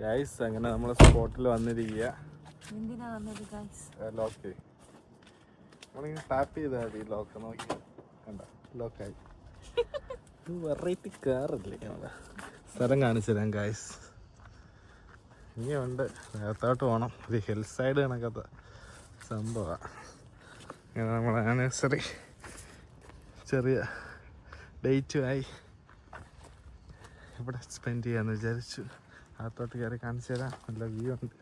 Guys അങ്ങനെ നമ്മൾ സ്പോട്ടിൽ വന്നിരിക്കുക എന്തിനാ വന്നത് ഗൈസ് ലോക്ക് നമ്മളിങ്ങനെ ടാപ്പ് ചെയ്താൽ മതി ലോക്ക് നോക്കി. കണ്ട ലോക്കായി വെറൈറ്റി കാറല്ലേ അവിടെ സ്ഥലം കാണിച്ചു തരാം ഗൈസ് ഉണ്ട് നേരത്തോട്ട് പോകണം ഒരു ഹിൽ സൈഡ് കണക്കത്ത സംഭവമാണ് ഇങ്ങനെ നമ്മുടെ ആനിവേഴ്സറി ചെറിയ ഡേറ്റുമായി ഇവിടെ സ്പെൻഡ് ചെയ്യാന്ന് വിചാരിച്ചു. അകത്തോട്ട് കയറി കാണിച്ചു തരാം. നല്ല വ്യൂ ഉണ്ട്.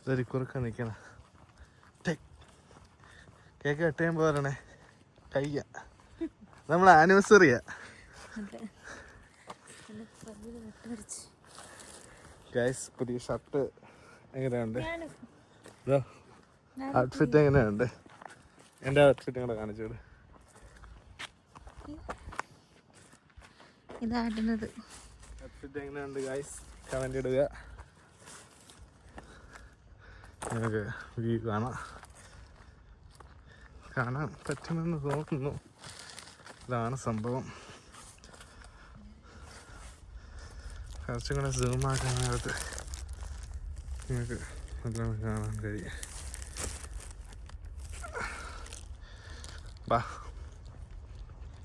ഇതൊരു കുറുക്ക നിൽക്കണം കേക്ക് കട്ട് ചെയ്യുമ്പോൾ പറയണേ കഴിക്ക നമ്മളെ ആനിവേഴ്സറിയാ. ഗൈസ് പുതിയ ഷർട്ട് എങ്ങനെയുണ്ട്? ഔട്ട്ഫിറ്റ് എങ്ങനെയുണ്ട്? എന്റെ ഔട്ട്ഫിറ്റ് കൂടെ കാണിച്ചു ഇതാടുന്നത്. എങ്ങനെയുണ്ട് ഗൈസ് കമന്റ് ഇടുക. നിങ്ങൾക്ക് വ്യൂ കാണാം. കാണാൻ പറ്റുമെന്ന് തോന്നുന്നു. ഇതാണ് സംഭവം. കുറച്ചും കൂടെ സൂം ആക്കാൻ നേരത്ത് നിങ്ങൾക്ക് നല്ലോണം കാണാൻ കഴിയും. വാ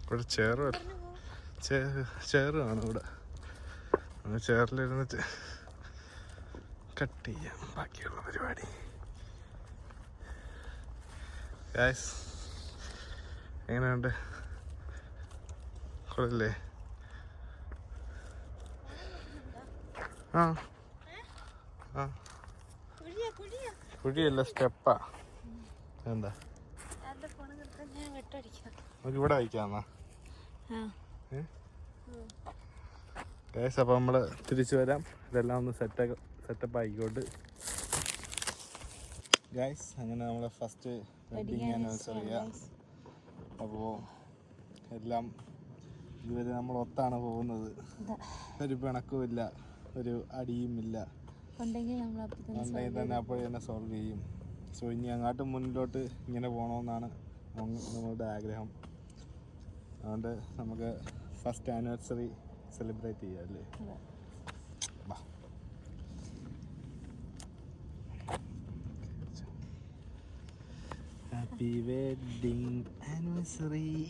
ഇവിടെ ചെയർ ചെയർ കാണും ഇവിടെ. ആ ചെയറിലിരുന്നിട്ട് കട്ട് ചെയ്യാം ബാക്കിയുള്ള പരിപാടി. ഗായ്സ് എങ്ങനെയുണ്ട്? കൊള്ളല്ലേ? ആ. ആ. കുഴിയല്ല സ്റ്റെപ്പാ. എന്താ ഇവിടെ വയ്ക്കാന്നാ ആ അപ്പം അപ്പോൾ നമ്മൾ തിരിച്ചു വരാം. ഇതെല്ലാം ഒന്ന് സെറ്റ് സെറ്റപ്പ് ആയിക്കോട്ട്. ഗൈസ് അങ്ങനെ നമ്മളെ ഫസ്റ്റ് വെഡിങ് ആനിവേഴ്സറി അപ്പോൾ എല്ലാം ഇതുവരെ നമ്മൾ ഒത്താണ് പോകുന്നത്. ഒരു പിണക്കുമില്ല ഒരു അടിയും ഇല്ല ഉണ്ടെങ്കിൽ തന്നെ ഉണ്ടെങ്കിൽ തന്നെ അപ്പോഴേ തന്നെ സോൾവ് ചെയ്യും. സോ ഇനി അങ്ങോട്ട് മുന്നിലോട്ട് ഇങ്ങനെ പോകണമെന്നാണ് നമ്മ- നമ്മളുടെ ആഗ്രഹം. അതുകൊണ്ട് നമുക്ക് ഫസ്റ്റ് ആനിവേഴ്സറി സെലിബ്രേറ്റ് ചെയ്യാം അല്ലേ അതെ. വാ. Happy wedding anniversary.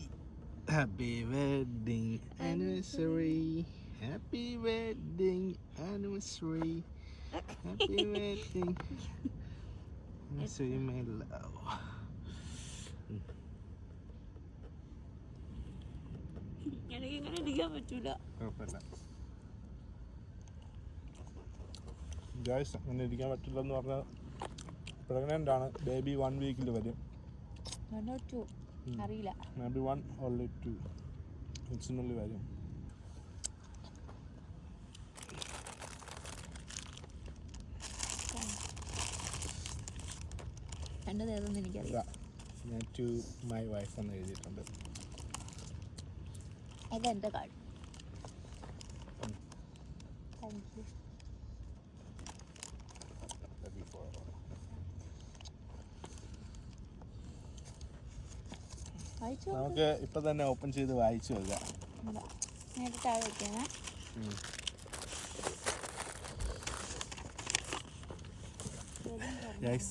Happy wedding anniversary. Happy wedding anniversary. Happy wedding anniversary, ഇരിക്കാൻ പറ്റൂല. ഗായ്സ് അങ്ങനെ ഇരിക്കാൻ പറ്റില്ലെന്ന് പറഞ്ഞാൽ പ്രഗ്നന്റ് ആണ്. ബേബി വൺ വീക്കിൽ വരും. അറിയില്ല. ബേബി വൺ ഓൺലി ടു ഇറ്റ്സിനുള്ളിൽ വരും. ഏതൊന്നും എനിക്കറിയാം ഞാൻ ടു മൈ വൈഫ് എന്ന് എഴുതിയിട്ടുണ്ട്. അത് എന്റെ കാർഡ് താങ്ക് യു നമുക്ക് ഇപ്പൊ തന്നെ ഓപ്പൺ ചെയ്ത് വായിച്ചു നോക്കാം.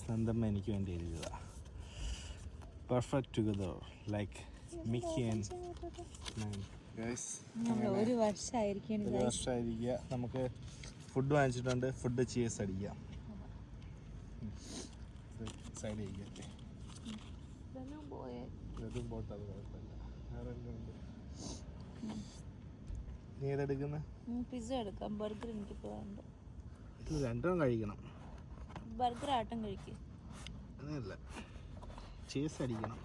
നന്ദമ്മ എനിക്ക് വേണ്ടി എഴുതുക പെർഫെക്റ്റ് ടുഗദർ ലൈക്ക് ഒരു വർഷമായിരിക്കും ഒരു വർഷമായിരിക്കുക നമുക്ക് ഫുഡ് വാങ്ങിച്ചിട്ടുണ്ട് ഫുഡ് ചീസ് അടിക്കാം. സൈഡ് ചെയ്യട്ടെ ഇതെല്ലാം പോയേ. ഇതും പോട്ടെ അത് കുഴപ്പമില്ല. വേറെ എല്ലാം ഉണ്ട് നീ ഏതെടുക്കുന്നത് പിസ്സ എടുക്കാം. ബർഗർ എനിക്ക് ഇത് രണ്ടും കഴിക്കണം. ബർഗർ ആട്ടം കഴിക്കും. അങ്ങനെയല്ല. ചീസ് അടിക്കണം.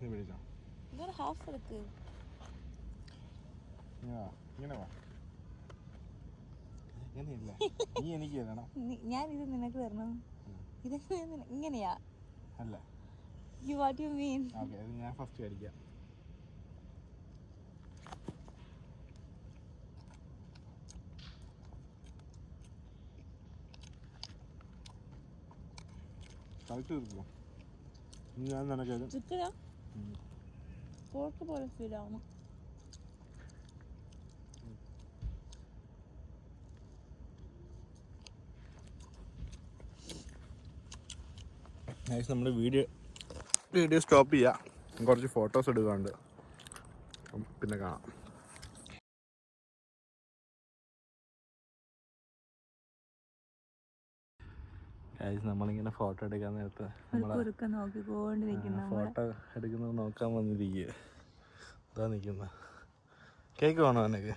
നീ പിടിച്ചോ ഇതൊരു ഹാഫ് എടുക്ക്. ഇങ്ങനെ വാ. ഇങ്ങനെ നീ എനിക്ക് തരണം. ഞാൻ ഇത് നിനക്ക് തരണം. ഇതൊക്കെ ഇങ്ങനെയാ? അല്ല. You what you mean okay ഇത് ഞാൻ ഫസ്റ്റ് കഴിക്കാം കളിച്ചു തീർക്കും ഞാൻ നിനക്ക് ചിക്കനാ പോർക്ക് പോലെ ഫീലാവുന്നു നൈസ് നമ്മുടെ വീഡിയോ വീഡിയോ സ്റ്റോപ്പ് ചെയ്യുക കുറച്ച് ഫോട്ടോസ് എടുക്കാണ്ട് പിന്നെ കാണാം. ഗൈസ് നമ്മളിങ്ങനെ ഫോട്ടോ എടുക്കാൻ നേരത്ത് ഫോട്ടോ എടുക്കുന്നത് നോക്കാൻ വന്നിരിക്കുക ഇതാ നിൽക്കുന്ന കേക്ക് വേണോ എനിക്ക്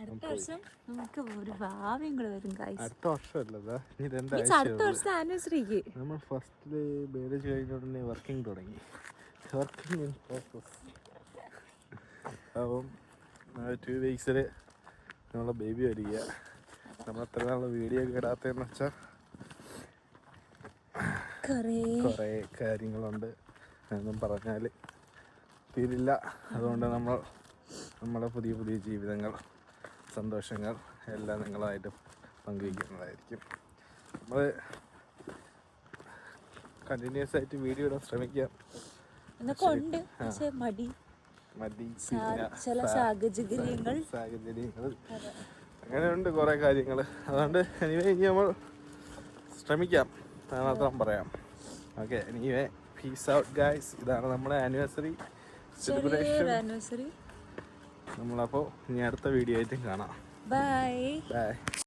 അടുത്ത വർഷം നമുക്ക് ഒരു ഭാവിയും കൂടെ വരും അടുത്ത അടുത്ത ആനിവേഴ്സറിക്ക് നമ്മൾ ഫസ്റ്റിൽ മാരേജ് കഴിഞ്ഞ ഉടനെ വർക്കിംഗ് തുടങ്ങി. വർക്കിംഗ് ഇൻ പ്രോസസ് അപ്പം ടു വീക്സിൽ നമ്മളെ ബേബി വരിക. നമ്മൾ അത്ര നാളെ വീഡിയോ ഒക്കെ ഇടാത്തതെന്ന് വെച്ചാൽ കുറേ. കാര്യങ്ങളുണ്ട്. എന്നും പറഞ്ഞാൽ തീരില്ല. അതുകൊണ്ട് നമ്മൾ നമ്മുടെ പുതിയ പുതിയ ജീവിതങ്ങൾ സന്തോഷങ്ങൾ എല്ലാം നിങ്ങളായിട്ട് പങ്കുവയ്ക്കുന്നതായിരിക്കും. നമ്മൾ കണ്ടിന്യൂസ് ആയിട്ട് വീഡിയോ ഇടാൻ ശ്രമിക്കാം. എന്നൊക്കെ ഉണ്ട്. പക്ഷെ മടി. മതി. ചില സാഹചര്യങ്ങൾ. സാഹചര്യങ്ങൾ. അങ്ങനെയുണ്ട് കുറേ കാര്യങ്ങൾ അതുകൊണ്ട് എനിവേ ഇനി നമ്മൾ ശ്രമിക്കാം. മാത്രം പറയാം. Okay anyway peace out guys ഇതാണ് നമ്മുടെ ആനിവേഴ്സറി സെലിബ്രേഷൻ ആനിവേഴ്സറി നമ്മളപ്പോൾ ഇനി അടുത്ത വീഡിയോ ആയിട്ടും കാണാം. Bye bye